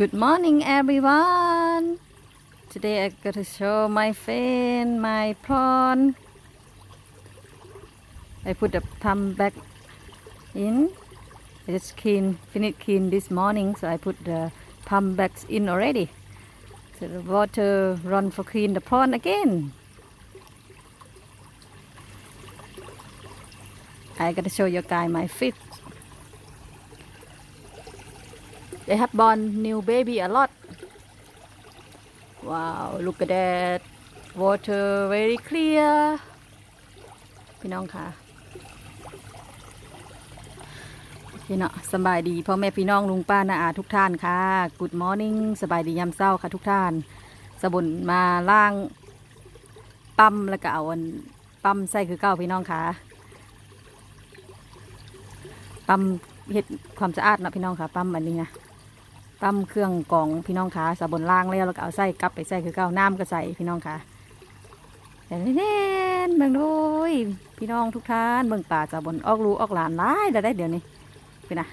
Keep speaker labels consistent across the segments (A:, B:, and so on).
A: Good morning, everyone. Today I'm going to show my fan, my prawn. I put the thumb back in. I just clean, finish clean this morning, so I put the thumb back in already. So the water run for clean the prawn again. I gotta show you guys my fish. They have born new baby a lot. Wow, look at that. Water very clear. พี่น้องค่ะพี่น้องสบายดีพ่อแม่พี่น้องลุงป้านาอาทุกท่านค่ะ Good morning สบายดียามเช้าค่ะทุกท่าน สบุนมาล่างปั๊มแล้วก็เอาอันปั๊มใส่คือเก้าพี่น้องค่ะปั๊มเฮ็ดความสะอาดเนาะพี่น้องค่ะปั๊มอันนี้นะ ปั๊มเครื่องกรองพี่น้องคะสบุนล่างแล้วแล้วก็เอาใส่กลับไปใส่คือเก้าน้ำก็ใส่พี่น้องคะแต่เน่นเบิ่งดูยพี่น้องทุกท่านเบิ่งป่าสบุนออกลูออกหลานหลายได้ได้เดี๋ยวนี้พี่นะ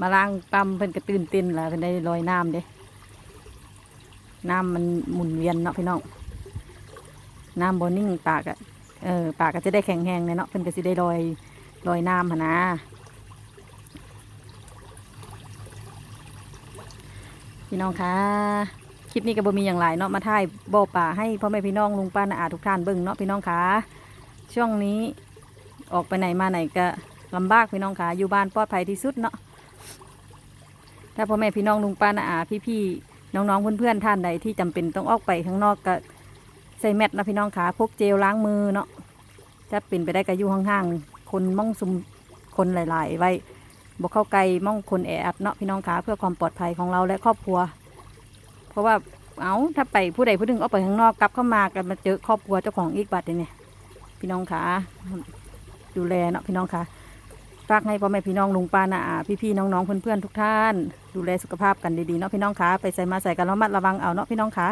A: มาล้างปั๊มเพิ่นก็ตื่นเต้นแล้วเพิ่นได้ลอยน้ำเด้น้ำมันหมุนเวียนเนาะพี่น้องน้ำบนนิ่งปากอะเออปากก็จะได้แข็งแรงเนาะเพิ่นก็สิได้ลอยลอยน้ำหนนะ พี่น้องคะคลิปนี้ก็บ่มีอย่างไรเนาะมาถ่ายบ่อป่าให้พ่อแม่พี่น้องลุงป้านาอาทุกท่านเบิ่งเนาะพี่น้องคะช่วงนี้ออกไปไหนมาไหนก็ลำบากพี่น้องคะอยู่บ้านปลอดภัยที่สุดเนาะถ้าพ่อแม่พี่น้องลุงป้านาอาพี่ๆน้องๆเพื่อนๆท่านใดที่จำเป็นต้องออกไปข้างนอกก็ใส่แมสนะพี่น้องขาพกเจลล้างมือเนาะถ้าเป็นไปได้ก็อยู่ห่างๆคนม่องซุมคนหลาย ๆ ไว้ บอกเข้าไกลม่องคนแออัดเนาะพี่น้องขาเพื่อความปลอดภัยของเราและครอบครัว เพราะว่าเอาถ้าไปผู้ใดผู้หนึ่งออกไปข้างนอกกลับเข้ามากันมาเจอครอบครัวเจ้าของอีกบัตรเนี่ยพี่น้องขาดูแลเนาะพี่น้องขาฝากให้พ่อแม่พี่น้องลุงป้านาอาพี่ๆน้องๆเพื่อนทุกท่าน ดูแลสุขภาพกันดีๆเนาะพี่น้องคะไปใส่มาใส่กันระมัดระวังเอาเนาะพี่น้องคะ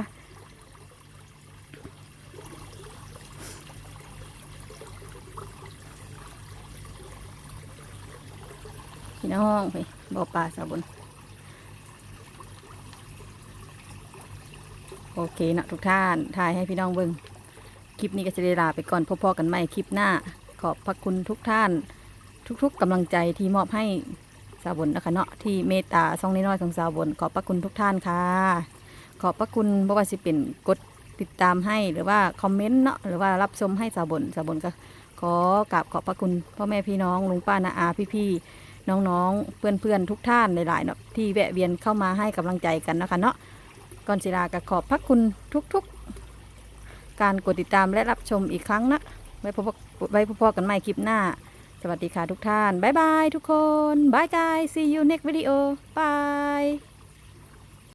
A: พี่น้องไปบ่อปลาสาบุนโอเคนะทุกท่านถ่ายให้พี่น้องเบิ่งคลิปนี้ก็จะได้ลาไปก่อนพบๆกันใหม่คลิปหน้า ขอบพระคุณทุกท่าน ทุกๆกำลังใจที่มอบให้สาวบนนะคะเนาะที่เมตตาซองน้อยๆของสาวบน ขอบพระคุณทุกท่านค่ะ ขอบพระคุณบ่ว่าสิเป็นกดติดตามให้หรือว่าคอมเมนต์เนาะหรือว่ารับชมให้สาวบนสาวบนก็ขอกราบขอบพระคุณพ่อแม่พี่น้องลุงป้านาอาพี่ๆ น้องๆ เพื่อนๆ ทุกท่านหลายๆเนาะที่แวะเวียนเข้ามาให้กำลังใจกันนะคะเนาะก่อนศิลาก็ขอบพระคุณทุกๆ การกดติดตามและรับชมอีกครั้งนะไว้พบไว้พบกันใหม่คลิปหน้า สวัสดีค่ะทุกท่าน บ๊ายบายทุกคนบายกาย see you next video bye